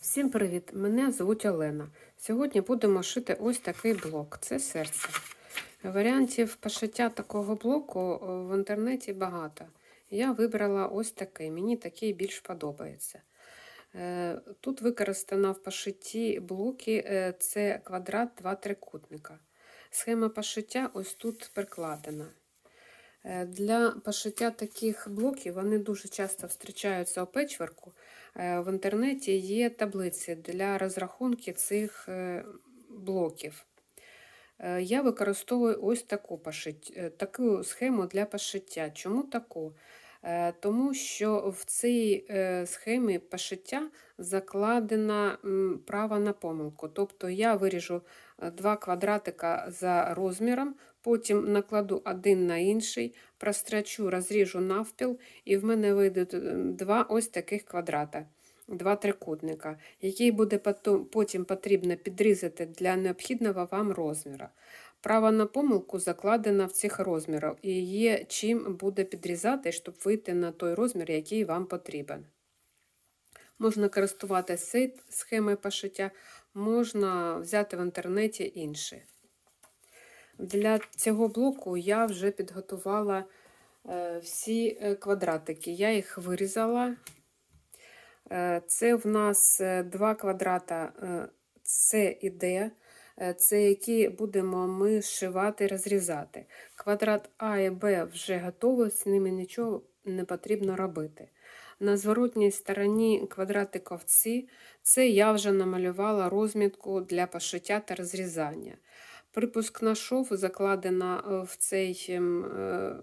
Всім привіт! Мене звуть Олена. Сьогодні будемо шити ось такий блок. Це серце. Варіантів пошиття такого блоку е, в інтернеті багато. Я вибрала ось такий. Мені такий більш подобається. Е, Тут використана в пошитті блоки е, це квадрат, два трикутника. Схема пошиття ось тут прикладена. Е, Для пошиття таких блоків вони дуже часто зустрічаються у печверку. Е, В інтернеті є таблиці для розрахунки цих е, блоків. Я використовую ось таку, пошить, е, таку схему для пошиття. Чому таку? Е, Тому що в цій е, схемі пошиття закладена право на помилку. Тобто я виріжу е, два квадратика за розміром, потім накладу один на інший, прострочу, розріжу навпіл, і в мене вийдуть е, два ось таких квадрата, два трикутника, які буде потім потрібно підрізати для необхідного вам розміру. Право на помилку закладено в цих розмірах і є чим буде підрізати, щоб вийти на той розмір, який вам потрібен. Можна користуватися схемою пошиття, можна взяти в інтернеті інші. Для цього блоку я вже підготувала е, всі е, квадратики. Я їх вирізала. Е, Це в нас два квадрата С і Д. Е, Це які будемо ми зшивати, розрізати. Квадрат А і Б вже готові, з ними нічого не потрібно робити. На зворотній стороні квадратиків С це я вже намалювала розмітку для пошиття та розрізання. Припускна шов закладена е, в цей ем, е,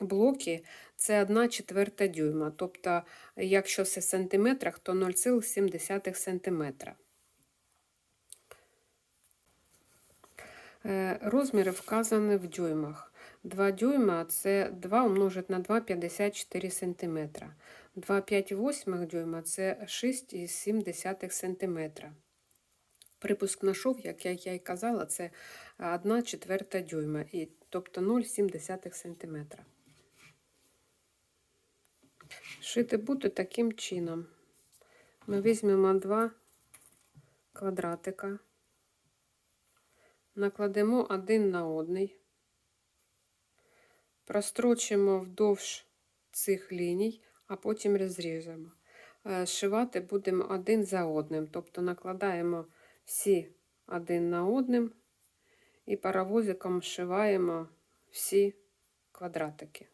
блоки, це 1 четверта дюйма. Тобто, якщо все в сантиметрах, то 0,7 сантиметра. Розміри вказані в дюймах. 2 дюйма це 2 умножить на 2 54 см. 2,5 дюйма це 6,7 см. Припуск на шов, як я, й казала, це 1 четверта дюйма, і, тобто 0,7 см. Шити буду таким чином. Ми візьмемо два квадратика, накладемо один на одний, прострочимо вдовж цих ліній, а потім розріжемо. Е, Зшивати будемо один за одним, тобто накладаємо всі один на одним і паровозиком зшиваємо всі квадратики.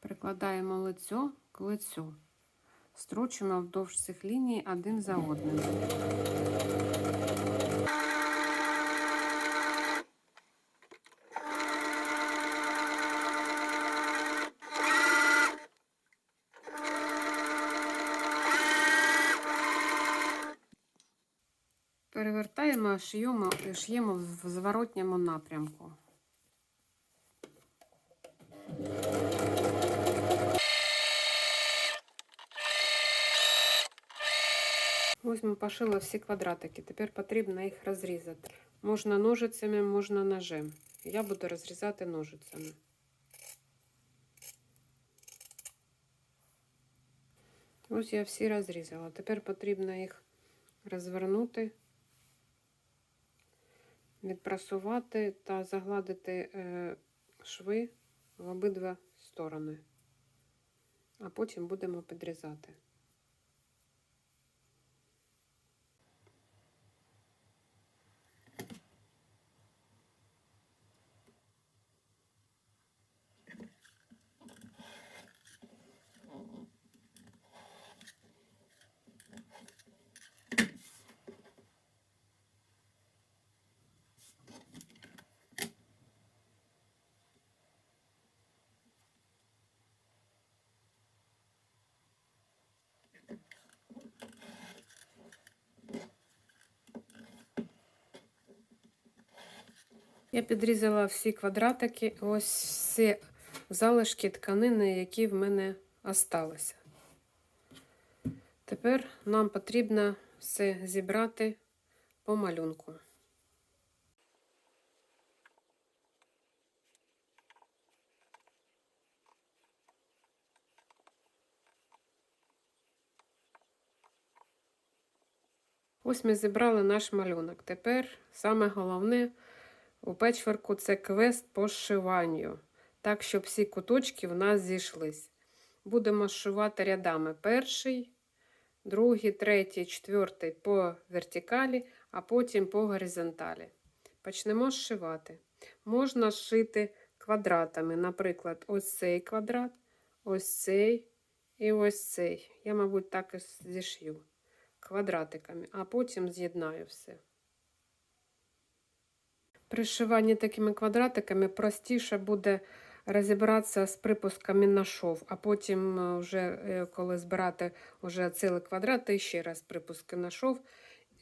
Прикладаємо лицьо к лицю. Строчимо вдовж цих ліній один за одним. Перевертаємо, шиємо, шиємо в зворотньому напрямку. Ось ми пошили всі квадратики. Тепер потрібно їх розрізати. Можна ножицями, можна ножем. Я буду розрізати ножицями. Ось я всі розрізала. Тепер потрібно їх розвернути, відпрасувати та загладити е, шви в обидва сторони. А потім будемо підрізати. Я підрізала всі квадратики, ось всі залишки тканини, які в мене осталися. Тепер нам потрібно все зібрати по малюнку. Ось ми зібрали наш малюнок. Тепер саме головне у печверку це квест по зшиванню. Так, щоб всі куточки в нас зійшлись. Будемо зшивати рядами перший, другий, третій, четвертий по вертикалі, а потім по горизонталі. Почнемо зшивати. Можна зшити квадратами. Наприклад, ось цей квадрат, ось цей і ось цей. Я, мабуть, так і зішью квадратиками, а потім з'єднаю все. При зшиванні такими квадратиками простіше буде розібратися з припусками на шов, а потім, е, вже, е, коли збирати вже цілий квадрат, і ще раз припуски на шов,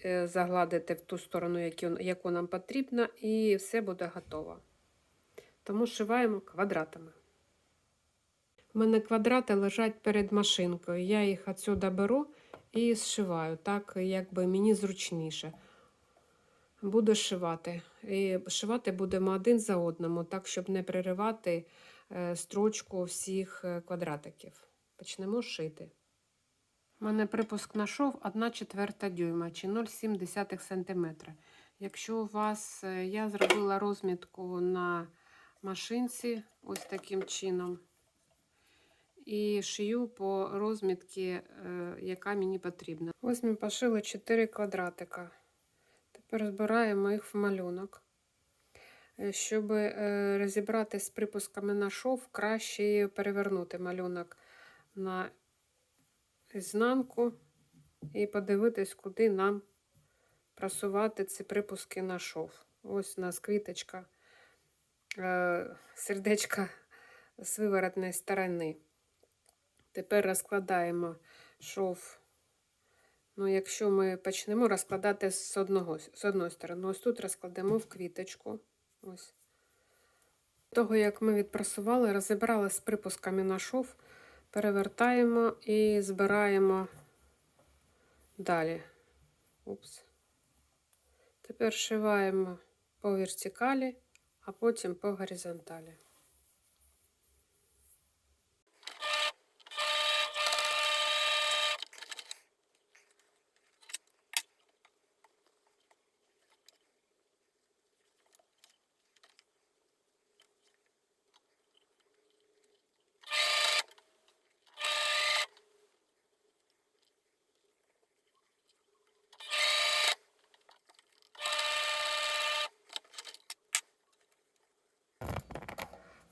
е, загладити в ту сторону, яку, нам потрібно, і все буде готово. Тому зшиваємо квадратами. У мене квадрати лежать перед машинкою. Я їх відсюди беру і зшиваю, так якби мені зручніше. Буду шивати. І шивати будемо один за одному, так, щоб не переривати е, строчку всіх е, квадратиків. Почнемо шити. У мене припуск на шов 1 четверта дюйма чи 0,7 см. Якщо у вас, е, я зробила розмітку на машинці ось таким чином. І шию по розмітці, яка мені потрібна. Ось ми пошили 4 квадратика. Тепер збираємо їх в малюнок. Е, Щоб е, розібрати з припусками на шов, краще перевернути малюнок на ізнанку і подивитись, куди нам просувати ці припуски на шов. Ось у нас квіточка, е, сердечка з виворотної сторони. Тепер розкладаємо шов. Ну, якщо ми почнемо розкладати з одного, з одної сторони, ось тут розкладемо в квіточку. Ось. Того, як ми відпрасували, розібрали з припусками на шов, перевертаємо і збираємо далі. Упс. Тепер шиваємо по вертикалі, а потім по горизонталі.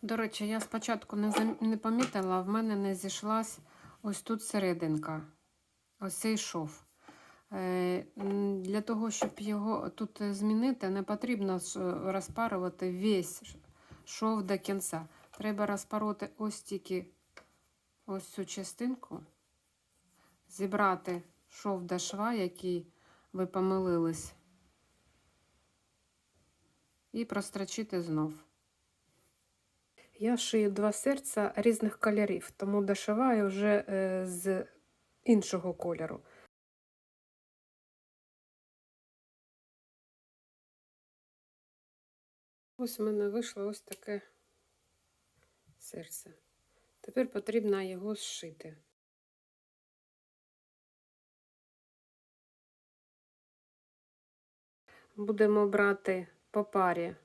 До речі, я спочатку не, зам- не помітила, в мене не зійшлась ось тут серединка. Ось цей шов. Е, Для того, щоб його тут змінити, не потрібно розпарувати весь шов до кінця. Треба розпороти ось тільки ось цю частинку, зібрати шов до шва, який ви помилились, і прострочити знов. Я шию два серця різних кольорів, тому дошиваю вже е, з іншого кольору. Ось у мене вийшло ось таке серце. Тепер потрібно його зшити. Будемо брати по парі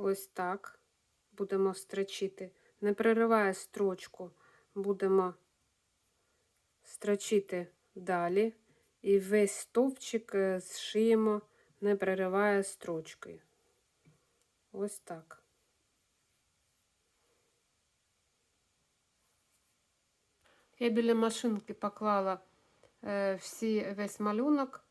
ось так. Будемо строчити. Не перериває строчку, будемо строчити далі. І весь стовпчик е, зшиємо, не перериває строчкою. Ось так. Я біля машинки поклала е, всі, весь малюнок.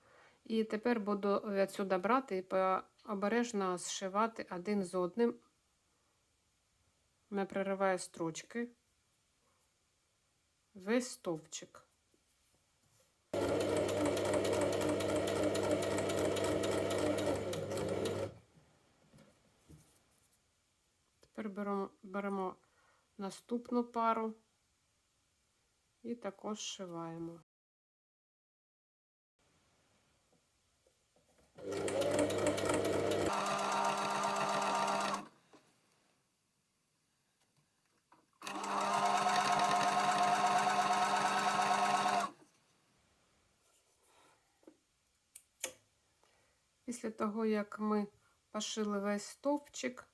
І тепер буду відсюди брати і по- обережно зшивати один з одним. Не прориваю строчки. Весь стовпчик. Тепер беремо, беремо наступну пару і також зшиваємо. Після того, як ми пошили весь стовпчик,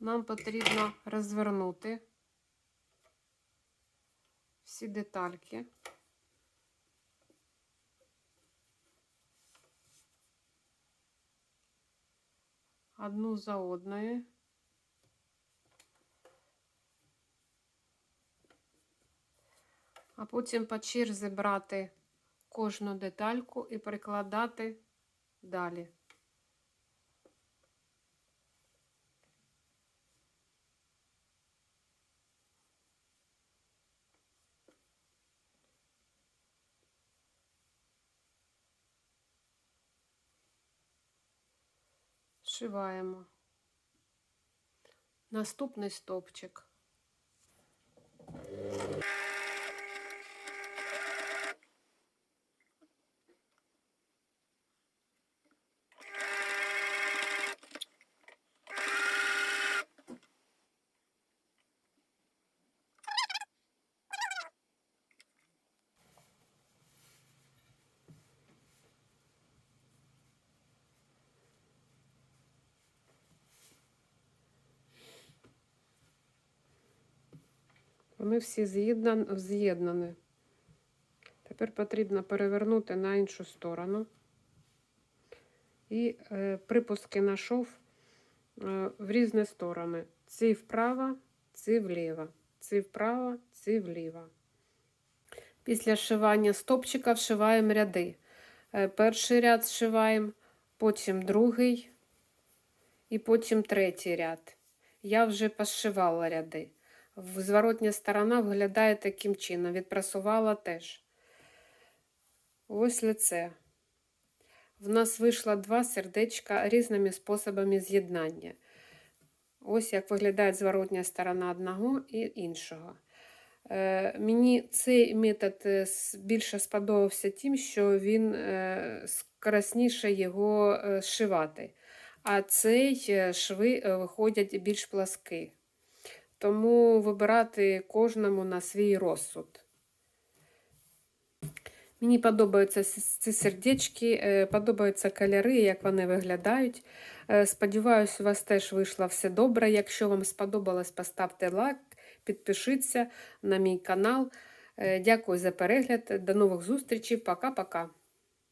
нам потрібно розвернути всі детальки. Одну за одною. А потім по черзі брати кожну детальку і прикладати далі. Шиваємо. Наступний стовпчик. Вони всі з'єднані. Тепер потрібно перевернути на іншу сторону. І е, припуски на шов е, в різні сторони. Ці вправо, ці вліво. Ці вправо, ці вліво. Після шивання стопчика вшиваємо ряди. Е, перший ряд зшиваємо, потім другий і потім третій ряд. Я вже пошивала ряди. Зворотня сторона виглядає таким чином. Відпрасувала теж. Ось лице. В нас вийшло два сердечка різними способами з'єднання. Ось як виглядає зворотня сторона одного і іншого. Е, мені цей метод е, більше сподобався тим, що він е, скоросніше його зшивати. А цей шви виходять більш пласкі. Тому вибирати кожному на свій розсуд. Мені подобаються ці сердечки, е, подобаються кольори, як вони виглядають. Е, Сподіваюсь, у вас теж вийшло все добре. Якщо вам сподобалось, поставте лайк, підпишіться на мій канал. Е, Дякую за перегляд. До нових зустрічей. Пока-пока.